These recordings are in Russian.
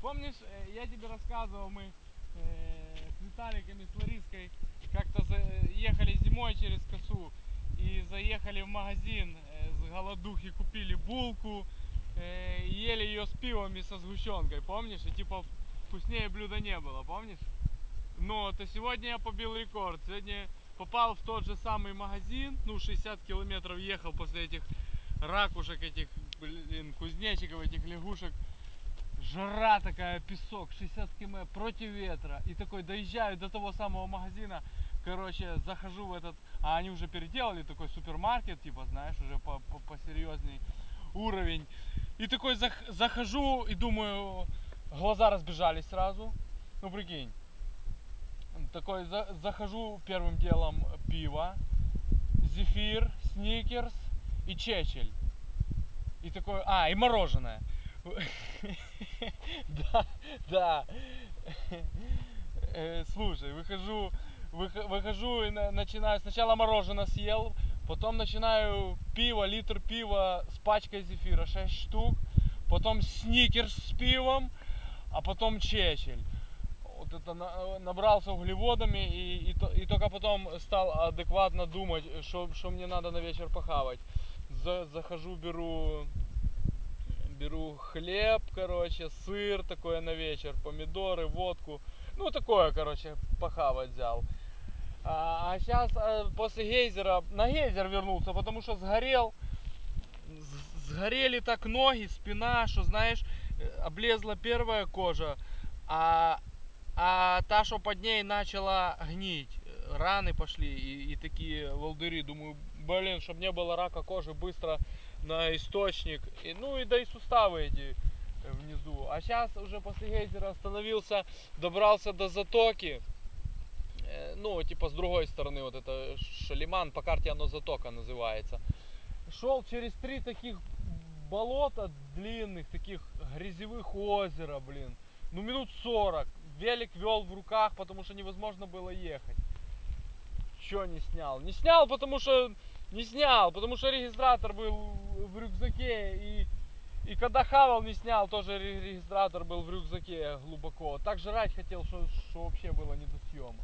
Помнишь, э, я тебе рассказывал, мы э, с Виталиком и с Лариской как-то ехали зимой через косу и заехали в магазин э, с голодухи, купили булку, ели ее с пивом и со сгущенкой, помнишь? И типа вкуснее блюда не было, помнишь? Но то сегодня я побил рекорд. Сегодня попал в тот же самый магазин, ну 60 километров ехал после этих ракушек, этих, блин, кузнечиков, этих лягушек. Жара такая, песок, 60 км против ветра. И такой доезжаю до того самого магазина, короче, захожу в этот, а они уже переделали такой супермаркет, типа, знаешь, уже по, по, посерьезней уровень. И такой зах- захожу и думаю, глаза разбежались сразу. Ну прикинь. Такой за- захожу первым делом пиво, зефир, сникерс и чечель. И такой, а, и мороженое. Да, да. Э, Слушай, выхожу, выхо- выхожу и на- начинаю, сначала мороженое съел, потом начинаю пиво, литр пива с пачкой зефира, 6 штук, потом сникерс с пивом, а потом чечель. Вот это на- набрался углеводами и, и, и только потом стал адекватно думать, что, что мне надо на вечер похавать. За- захожу, беру беру хлеб, короче, сыр такое на вечер, помидоры, водку. Ну, такое, короче, похавать взял. А, сейчас после гейзера, на гейзер вернулся, потому что сгорел. Сгорели так ноги, спина, что, знаешь, э, облезла первая кожа, а, а та, что под ней начала гнить. э, Раны пошли и, и такие волдыри. Думаю, блин, чтобы не было рака кожи, быстро на источник. И, ну и да и суставы эти э, внизу. А сейчас уже после гейзера остановился, добрался до затоки. Э, Ну, типа с другой стороны, вот это Шалиман, по карте оно затока называется. Шел через три таких болота длинных, таких грязевых озера, блин. Ну минут 40. Велик вел в руках, потому что невозможно было ехать. Че не снял? Не снял, потому что не снял, потому что регистратор был в рюкзаке и и когда хавал не снял, тоже ре- регистратор был в рюкзаке глубоко. Так жрать хотел, что, что вообще было не до съема.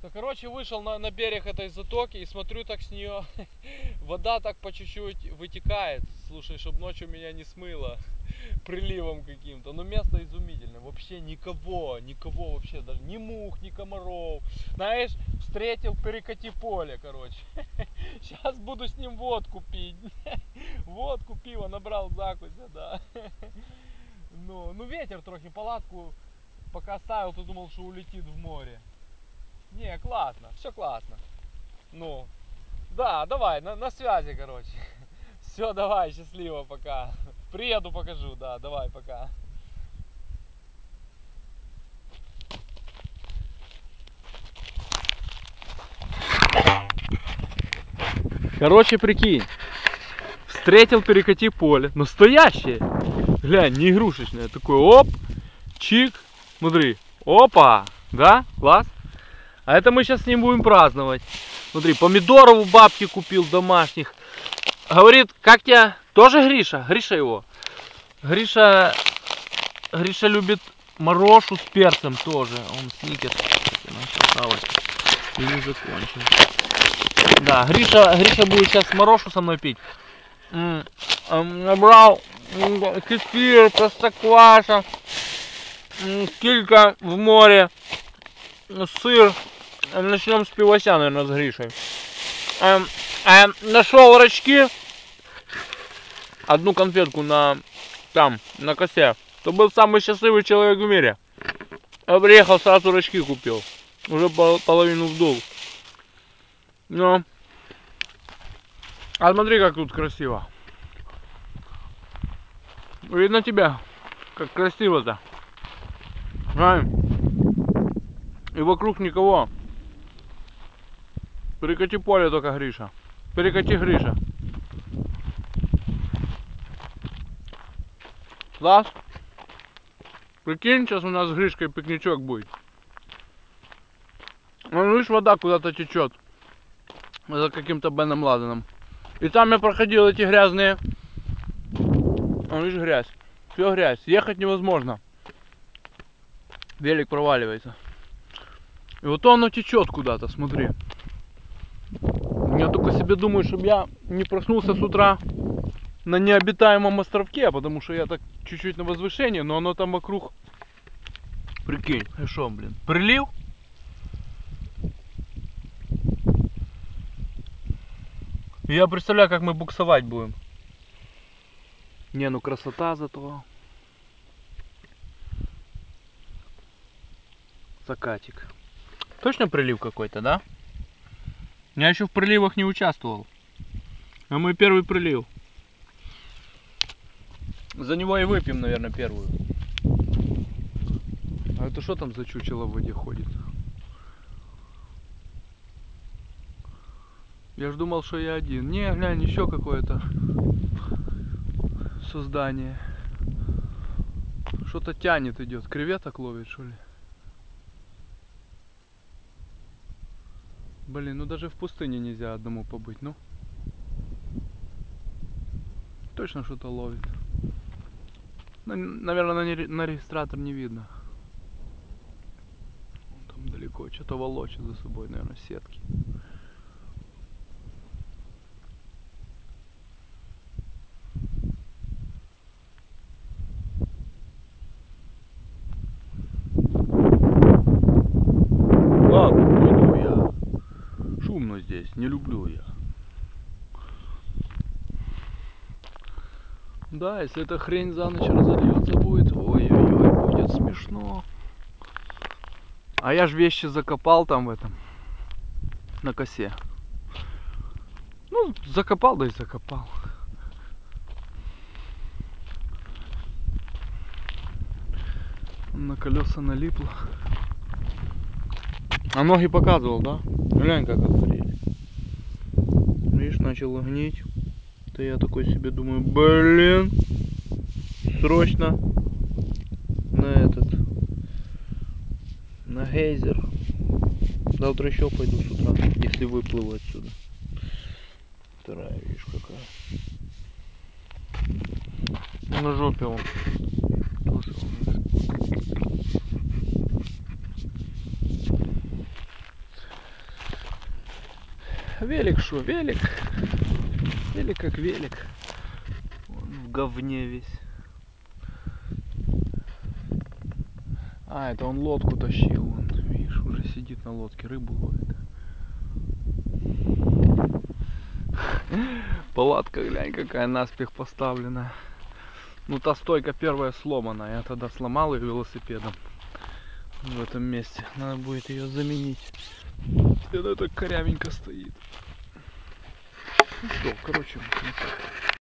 То, короче, вышел на, на берег этой затоки и смотрю, так с нее вода так по чуть-чуть вытекает. Слушай, чтобы ночью меня не смыло приливом каким-то. Но место изумительное. Вообще никого, никого вообще, даже ни мух, ни комаров. Знаешь, встретил перекати поле, короче. Сейчас буду с ним водку пить. Водку, пиво набрал закуся, да. Ну, ну ветер трохи, палатку пока ставил, то думал, что улетит в море. Не, классно, все классно. Ну, да, давай, на, на связи, короче. Все, давай, счастливо, пока. Приеду, покажу, да, давай, пока. Короче, прикинь. Встретил перекати поле. Настоящее. Глянь, не игрушечное. Такой оп, чик. Смотри. Опа. Да? Класс. А это мы сейчас с ним будем праздновать. Смотри, помидоров у бабки купил домашних. Говорит, как тебя? Тоже Гриша? Гриша его. Гриша, Гриша любит морошу с перцем тоже. Он хавать. И не закончил. Да, Гриша, Гриша будет сейчас морошу со мной пить. Набрал кефир, простокваша, килька в море, сыр. Начнем с пивося, наверное, с Гришей. Эм, эм, нашел рачки. Одну конфетку на там, на косе. То был самый счастливый человек в мире. Я приехал, сразу рачки купил. Уже пол- половину вдул. Ну. А смотри, как тут красиво. Видно тебя? Как красиво-то. И вокруг никого. Перекати поле только Гриша. Перекати Гриша. Класс. Прикинь, сейчас у нас с Гришкой пикничок будет. Ну, видишь, вода куда-то течет. За каким-то Беном Ладеном. И там я проходил эти грязные. О, видишь, грязь. Все грязь. Ехать невозможно. Велик проваливается. И вот оно течет куда-то, смотри. Я только себе думаю, чтобы я не проснулся с утра на необитаемом островке, потому что я так чуть-чуть на возвышении, но оно там вокруг. Прикинь, и шо, блин, прилив? Я представляю, как мы буксовать будем. Не, ну красота зато. Закатик. Точно прилив какой-то, да? Я еще в приливах не участвовал. А мой первый прилив. За него и выпьем, наверное, первую. А это что там за чучело в воде ходит? Я ж думал, что я один. Не, глянь, еще какое-то создание. Что-то тянет идет. Креветок ловит, что ли? Блин, ну даже в пустыне нельзя одному побыть, ну. Точно что-то ловит. На- Наверное, на, на регистратор не видно. Там далеко что-то волочит за собой, наверное, сетки. Ладно, пойду я. Шумно здесь, не люблю я. Да, если эта хрень за ночь разольется будет, ой-ой-ой, будет смешно. А я ж вещи закопал там в этом, на косе. Ну, закопал, да и закопал. На колеса налипло. А ноги показывал, да? Глянь, как охуели. Видишь, начало гнить. То я такой себе думаю, блин, срочно на этот, на гейзер. Завтра еще пойду с утра, если выплыву отсюда. Вторая, видишь, какая. На жопе он. Велик шо, велик. Велик как велик. Он в говне весь. А, это он лодку тащил. Он, видишь, уже сидит на лодке, рыбу ловит. Палатка, глянь, какая наспех поставлена. Ну, та стойка первая сломана. Я тогда сломал ее велосипедом. В этом месте. Надо будет ее заменить. И она так корявенько стоит. Ну что, короче, вот так.